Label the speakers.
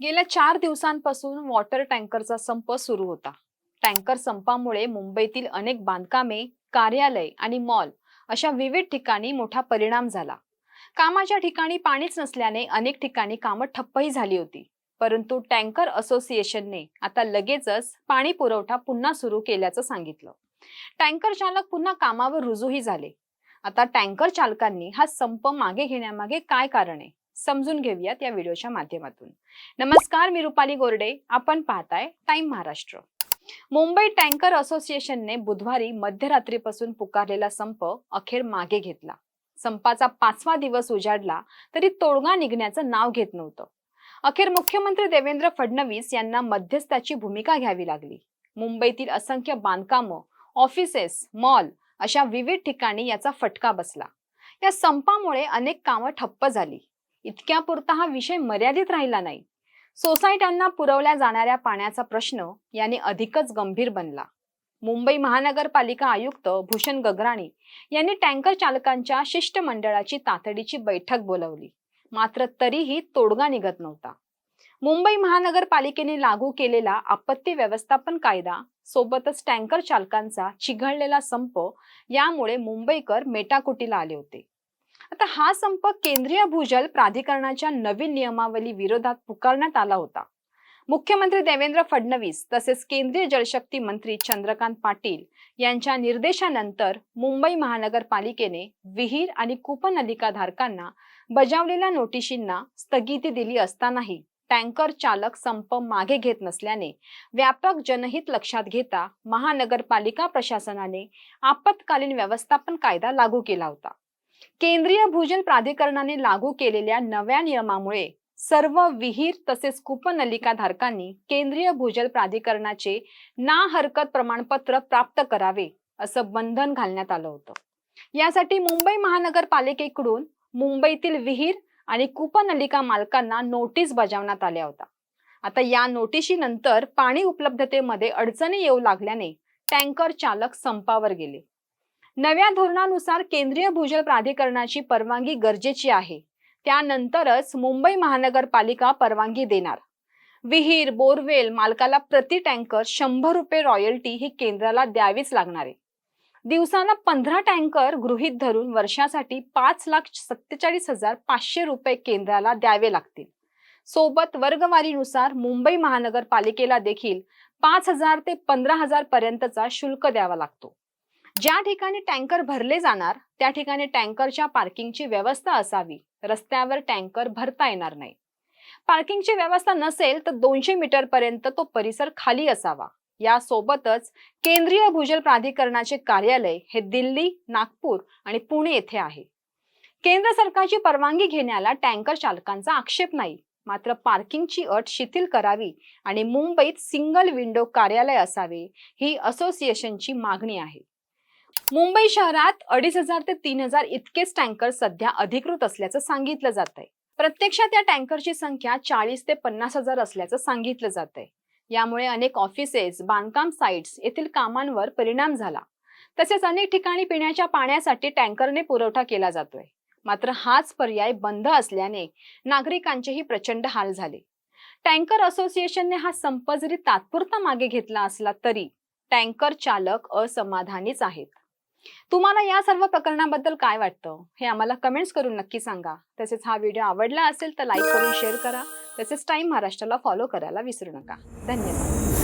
Speaker 1: गेल्या चार दिवसांपासून वॉटर टँकरचा संप सुरू होता. टँकर संपामुळे मुंबईतील अनेक बांधकामे कार्यालय आणि मॉल अशा विविध ठिकाणी मोठा परिणाम झाला. कामाच्या ठिकाणी पाणीच नसल्याने अनेक ठिकाणी कामं ठप्पही झाली होती. परंतु टँकर असोसिएशनने आता लगेचच पाणी पुरवठा पुन्हा सुरू केल्याचं सांगितलं. टँकर चालक पुन्हा कामावर रुजूही झाले. आता टँकर चालकांनी हा संप मागे घेण्यामागे काय कारण आहे? समजून घेऊयात या व्हिडिओच्या माध्यमातून. नमस्कार मी रुपाली गोरडे. आपण पाहताय टाइम महाराष्ट्र. मुंबई टँकर असोसिएशनने बुधवारी मध्यरात्रीपासून पुकारलेला संप अखेर मागे घेतला. संपाचा पाचवा दिवस उजाडला तरी तोडगा निघण्याचं नाव घेत नव्हतं. अखेर मुख्यमंत्री देवेंद्र फडणवीस यांना मध्यस्थाची भूमिका घ्यावी लागली. मुंबईतील असंख्य बांधकामं ऑफिसेस मॉल अशा विविध ठिकाणी याचा फटका बसला. या संपामुळे अनेक कामं ठप्प झाली. इतक्यापुरता हा विषय मर्यादित राहिला नाही. सोसायट्यांना पुरवल्या जाणाऱ्या पाण्याचा प्रश्न याने अधिकच गंभीर बनला. मुंबई महानगरपालिका आयुक्त भूषण गगराणी यांनी टँकर चालकांच्या शिष्टमंडळाची तातडीची बैठक बोलावली. मात्र तरीही तोडगा निघत नव्हता. मुंबई महानगरपालिकेने लागू केलेला आपत्ती व्यवस्थापन कायदा सोबतच टँकर चालकांचा चिघळलेला संप यामुळे मुंबईकर मेटाकुटीला आले होते. आता हा संप केंद्रीय भूजल प्राधिकरणाच्या नवीन नियमावली विरोधात पुकारण्यात आला होता. मुख्यमंत्री देवेंद्र फडणवीस तसेच केंद्रीय जलशक्ती मंत्री चंद्रकांत पाटील यांच्या निर्देशानंतर मुंबई महानगरपालिकेने विहीर आणि कूपनलिका धारकांना बजावलेल्या नोटिशींना स्थगिती दिली असतानाही टँकर चालक संप मागे घेत नसल्याने व्यापक जनहित लक्षात घेता महानगरपालिका प्रशासनाने आपत्कालीन व्यवस्थापन कायदा लागू केला होता. केंद्रीय भूजल प्राधिकरणाने लागू केलेल्या नव्या नियमामुळे सर्व विहीर तसेच कूपनलिका धारकांनी केंद्रीय भूजल प्राधिकरणाचे ना हरकत प्रमाणपत्र प्राप्त करावे असं बंधन घालण्यात आलं होतं. यासाठी मुंबई महानगरपालिकेकडून मुंबईतील विहीर आणि कूपनलिका मालकांना नोटीस बजावण्यात आल्या होत्या. आता या नोटिशीनंतर पाणी उपलब्धतेमध्ये अडचणी येऊ लागल्याने टँकर चालक संपावर गेले. नव्या धोरणानुसार केंद्रीय भूजल प्राधिकरणाची परवानगी गरजेची आहे. त्यानंतरच मुंबई महानगरपालिका परवानगी देणार. विहीर बोरवेल मालकाला प्रति टँकर शंभर रुपये रॉयल्टी ही केंद्राला द्यावीच लागणार आहे. दिवसाला पंधरा टँकर गृहीत धरून वर्षासाठी पाच लाख सत्तेचाळीस हजार पाचशे रुपये केंद्राला द्यावे लागतील. सोबत वर्गवारीनुसार मुंबई महानगरपालिकेला देखील पाच हजार ते पंधरा हजार पर्यंतचा शुल्क द्यावा लागतो. ज्या ठिकाणी टँकर भरले जाणार त्या ठिकाणी टँकरच्या पार्किंगची व्यवस्था असावी. रस्त्यावर टँकर भरता येणार नाही. पार्किंगची व्यवस्था नसेल तर दोनशे मीटर पर्यंत तो परिसर खाली असावा. यासोबतच केंद्रीय भूजल प्राधिकरणाचे कार्यालय हे दिल्ली नागपूर आणि पुणे येथे आहे. केंद्र सरकारची परवानगी घेण्याला टँकर चालकांचा आक्षेप नाही. मात्र पार्किंगची अट शिथिल करावी आणि मुंबईत सिंगल विंडो कार्यालय असावे ही असोसिएशनची मागणी आहे. मुंबई शहरात अडीच हजार ते तीन हजार इतकेच टँकर सध्या अधिकृत असल्याचं सांगितलं जात आहे प्रत्यक्षात या टँकरची संख्या चाळीस ते पन्नास हजार असल्याचं सांगितलं जात आहे यामुळे अनेक ऑफिसेस बांधकाम साइट्स येथील कामांवर परिणाम झाला. तसेच अनेक ठिकाणी पिण्याच्या पाण्यासाठी टँकरने पुरवठा केला जातोय. मात्र हाच पर्याय बंद असल्याने नागरिकांचेही प्रचंड हाल झाले. टँकर असोसिएशनने हा संप जरी तात्पुरता मागे घेतला असला तरी टँकर चालक असमाधानीच आहेत. तुम्हाला या सर्व प्रकरणाबद्दल काय वाटतं? हे आम्हाला कमेंट्स करून नक्की सांगा. तसेच हा व्हिडिओ आवडला असेल तर लाईक करून शेअर करा. तसेच टाइम महाराष्ट्राला फॉलो करायला विसरू नका. धन्यवाद.